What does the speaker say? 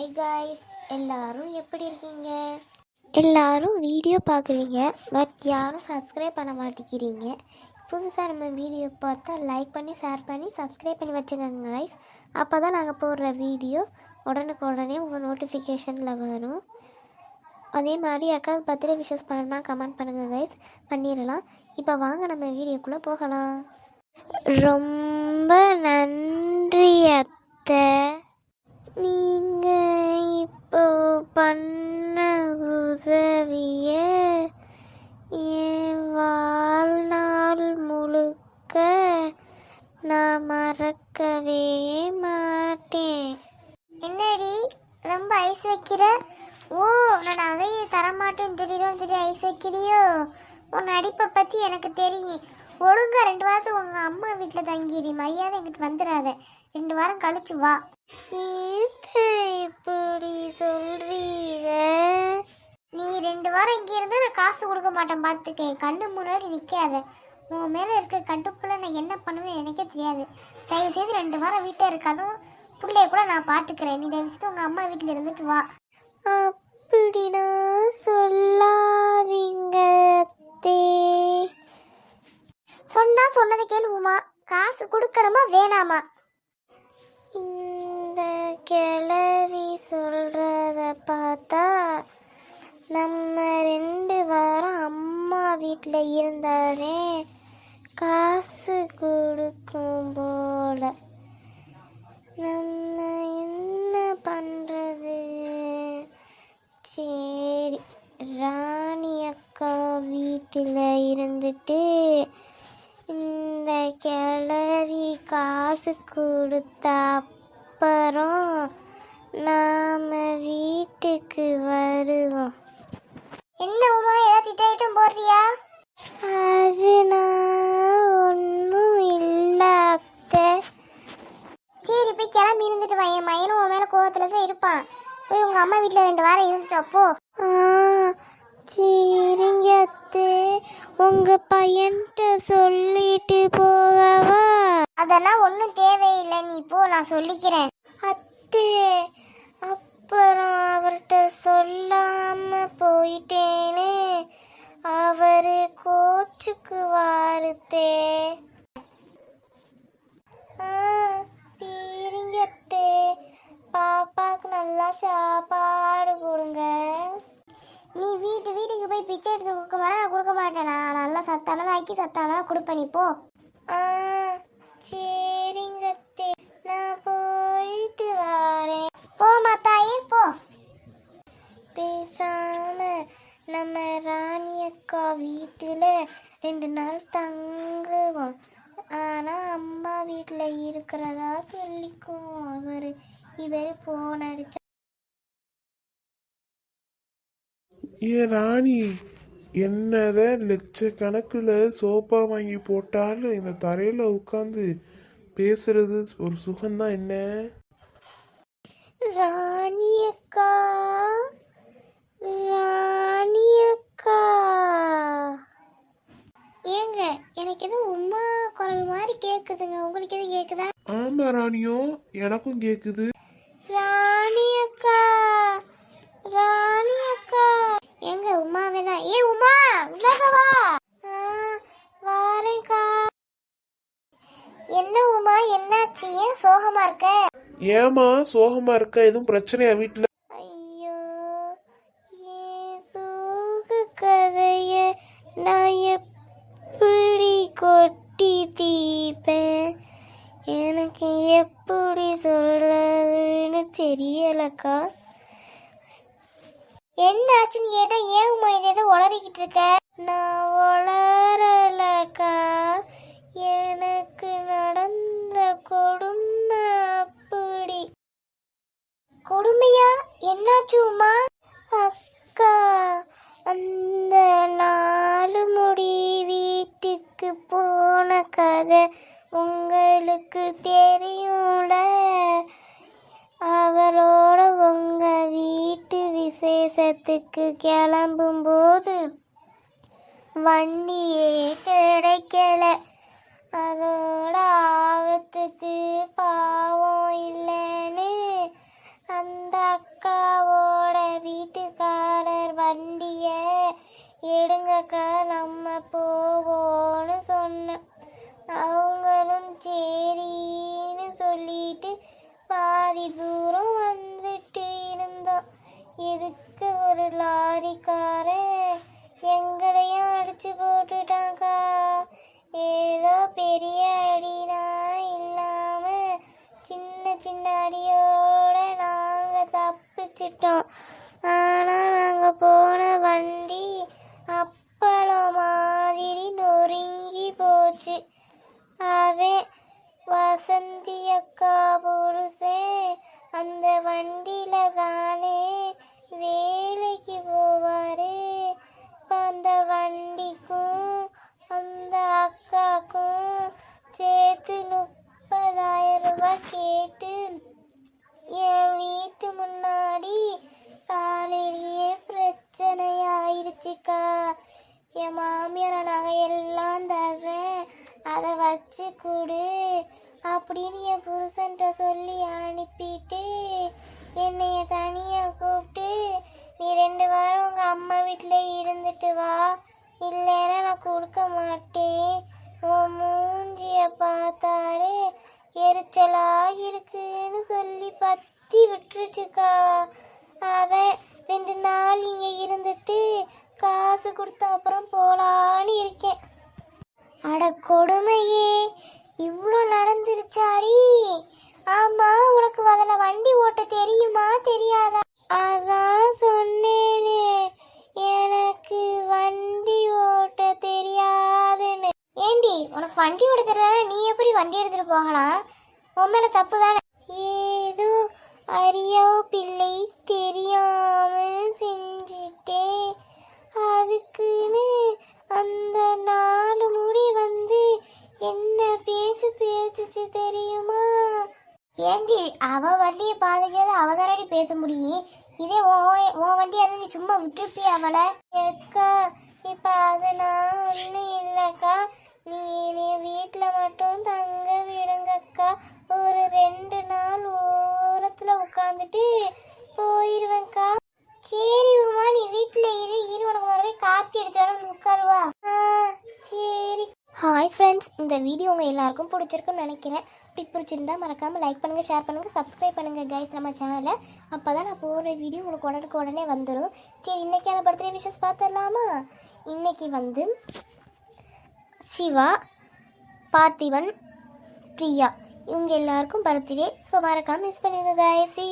Hi guys எல்லாரும் எப்படி இருக்கீங்க? எல்லாரும் வீடியோ பார்க்குறீங்க பட் யாரும் சப்ஸ்கிரைப் பண்ண மாட்டேங்கிறீங்க. புதுசாக நம்ம வீடியோ பார்த்தா லைக் பண்ணி ஷேர் பண்ணி சப்ஸ்கிரைப் பண்ணி வச்சுக்கோங்க கைஸ் அப்போ தான் நாங்கள் போடுற வீடியோ உடனுக்கு உடனே உங்கள் நோட்டிஃபிகேஷனில் வரும். அதே மாதிரி யாருக்காவது பர்த்டே விஷஸ் பண்ணணும்னா கமெண்ட் பண்ணுங்கள் கைஸ் பண்ணிடலாம். இப்போ வாங்க நம்ம வீடியோக்குள்ளே போகலாம். ரொம்ப நன்றி அத்தை. நீ பண்ண உதவிய என் வாழ்நாள் முழுக்க நான் மறக்கவே மாட்டேன். என்னடி ரொம்ப ஐஸ் வைக்கிற? ஓ நான் நகையை தரமாட்டேன்னு சொல்லிடுவோம் சொல்லி ஐஸ் வைக்கிறியோ? உன் நடிப்பை பற்றி எனக்கு தெரியும். ஒழுங்கா ரெண்டு வாரத்துக்கு உங்கள் அம்மா வீட்டில் தங்கிடி மரியாதை எங்கிட்ட வந்துடாத. ரெண்டு வாரம் கழிச்சு வா. ரெண்டு வாரம் இங்கே இருந்தால் நான் காசு கொடுக்க மாட்டேன் பார்த்துக்க என் கண்ணு முன்னாடி நிற்காத உன் மேலே இருக்க கட்டுப்புல நான் என்ன பண்ணுவேன் எனக்கே தெரியாது. தயவு செய்து ரெண்டு வாரம் வீட்டில் இருக்காதும் பிள்ளைய கூட நான் பார்த்துக்கிறேன் நீ தயவு செய்து உங்கள் அம்மா வீட்டில் இருந்துட்டு வா. அப்படின்னா சொல்லாதீங்க சொன்னா சொன்னதை கேளுவுமா காசு கொடுக்கணுமா வேணாமா? இந்த கிழவி சொல்றத பார்த்தா நம்ம ரெண்டு வாரம் அம்மா வீட்டில் இருந்தாலே காசு கொடுக்கும் போல. நம்ம என்ன பண்ணுறது சரி ராணி அக்கா வீட்டில் இருந்துட்டு இந்த கிளறி காசு கொடுத்த அப்புறம் நாம் வீட்டுக்கு வருவோம். என்ன உமா ஏதாவது திட்டாயிட்டும் போடுறியா? அது நான் ஒன்றும் இல்லை அத்தை. சரி போய் கிளம்பி இருந்துட்டு வா. என் மயனும் உன் மேலே கோவத்தில் தான் இருப்பான். போய் உங்கள் அம்மா வீட்டில் ரெண்டு வாரம் இருந்துட்டு வா, போ. ஆ சரிங்க அத்தை. உங்கள் பையன்கிட்ட சொல்லிட்டு போகவா? அதெல்லாம் ஒன்றும் தேவையில்லை. நீ போ நான் சொல்லிக்கிறேன். அத்தே சாப்பாடு கொடுங்க. நீ வீட்டு வீட்டுக்கு போய் பிச்சை எடுத்து கொடுக்க வர நான் கொடுக்க மாட்டேன்? நான் நல்லா சத்தானதாக ஆக்கி சத்தானதாக கொடுப்பேன் நீ போ. ஆ சரிங்க நான் போயிட்டு வரேன். போம்மா தாயே போ. பேசாம நம்ம ராணி அக்கா வீட்டில் ரெண்டு நாள் தங்குவோம். ஆனால் அம்மா வீட்டில் இருக்கிறதா சொல்லிக்குவோம் அவர். இவர் போன் அடிச்சா ஏ ராணி? என்னத லட்சக்கணக்கில் சோப்பா வாங்கி போட்டாலும் இந்த தரையில் உட்காந்து பேசுறது ஒரு சுகம்தான் என்ன? ராணி அக்கா ராணி அக்கா. ஏங்க எனக்கு எதுவும் உமா குரல் மாதிரி கேட்குதுங்க உங்களுக்கு எதுவும் கேட்குதா ஆமா ராணியோ எனக்கும் கேக்குது. ஏமா சோகமா இருக்க? எதுவும் பிரச்சனையா வீட்டுல ஐயோ ஏன் சோக கதைய நான் எப்படி கொட்டி தீப்பேன் எனக்கு எப்படி சொல்றதுன்னு தெரியலக்கா. என்ன ஆச்சுன்னு கேட்டா ஏன் உமா இதை ஏதோ உளறிக்கிட்டு இருக்க? நான் வளரலக்கா எனக்கு நடந்த கொடுமை கொடுமையா? என்னாச்சு உமா? அக்கா அந்த நாலு முடி வீட்டுக்கு போன கதை உங்களுக்கு தெரியும்ல? அவளோட உங்க வீட்டு விசேஷத்துக்கு கிளம்பும்போது வண்டியே கிடைக்கல. அதோட ஆபத்துக்கு பாவம் இல்லைன்னு அந்த அக்காவோட வீட்டுக்காரர் வண்டியை எடுங்கக்கா நம்ம போவோன்னு சொன்னேன் அவங்களும் சரின்னு சொல்லிட்டு பாதி தூரம் வந்துட்டு இருந்தோம் எதுக்கு ஒரு லாரிக்காரன் எங்களையும் அடிச்சு போட்டுட்டாங்க்கா ஏதோ பெரிய அடினா இல்லாமல் சின்ன சின்ன அடியோ தப்பிச்சிட்டோம். ஆனா நாங்க போன வண்டி அப்பளம் மாதிரி நொறுங்கி போச்சு. அவன் வசந்தி அக்கா புருஷன் அந்த வண்டியில தான் என் மாமியார் நகையெல்லாம் தர்றேன். அதை வச்சு கொடு அப்படின்னு என் புருஷன்கிட்ட சொல்லி அனுப்பிட்டு என்னைய தனியாக கூப்பிட்டு நீ ரெண்டு வாரம் உங்கள் அம்மா வீட்டில் இருந்துட்டு வா. இல்லைன்னா நான் கொடுக்க மாட்டேன். உன் மூஞ்சியை பார்த்தாலே எரிச்சலாக இருக்குன்னு சொல்லி பத்தி விட்டுருச்சுக்கா. அதை ரெண்டு நாள் இங்கே இருந்துட்டு காசு கொடுத்த அப்புறம் போலான்னு இருக்கேன். அட கொடுமையே இவ்வளோ நடந்துருச்சாடி. ஆமா உனக்கு அதில் வண்டி ஓட்ட தெரியுமா தெரியாதா? அதான் சொன்னேனே எனக்கு வண்டி ஓட்ட தெரியாதுன்னு. ஏண்டி உனக்கு வண்டி ஓட்ட தெரியல நீ எப்படி வண்டி எடுத்துட்டு போகலாம்? உன் மேல தப்பு தானே? ஏதோ அறியா பிள்ளை அவ வண்டியை பாதிக்கிறது அவ தானடி பேச முடியும் இதே உன் உன் வண்டியை நீ சும்மா விட்டுருப்பி அவளை? எக்கா இப்போ அது நான் ஒன்றும் இல்லைக்கா. நீ நீ வீட்டில் மட்டும் தங்க விடுங்கக்கா. ஒரு ரெண்டு நாள் ஓரத்தில் உட்காந்துட்டு போயிடுவேன்க்கா சரி உமா நீ வீட்டில் இரு. இரு உனக்கு மறுபடியும் காப்பி அடிச்சாலும் உட்காருவா. ஹாய் ஃப்ரெண்ட்ஸ் இந்த வீடியோ உங்கள் எல்லாருக்கும் பிடிச்சிருக்குன்னு நினைக்கிறேன். அப்படி பிடிச்சிருந்தா மறக்காமல் லைக் பண்ணுங்கள் ஷேர் பண்ணுங்கள் சப்ஸ்கிரைப் பண்ணுங்கள் கைஸ் நம்ம சேனலை அப்போ தான் நான் போகிற வீடியோ உங்களுக்கு உடனுக்கு உடனே வந்துடும் சரி இன்றைக்கான பர்த்டே விஷஸ் பார்த்துடலாமா? இன்னைக்கு வந்து சிவா பார்த்திபன் பிரியா. இவங்க எல்லாருக்கும் பர்த்டே ஸோ மறக்காமல் மிஸ் பண்ணிடுங்க கைஸ் சி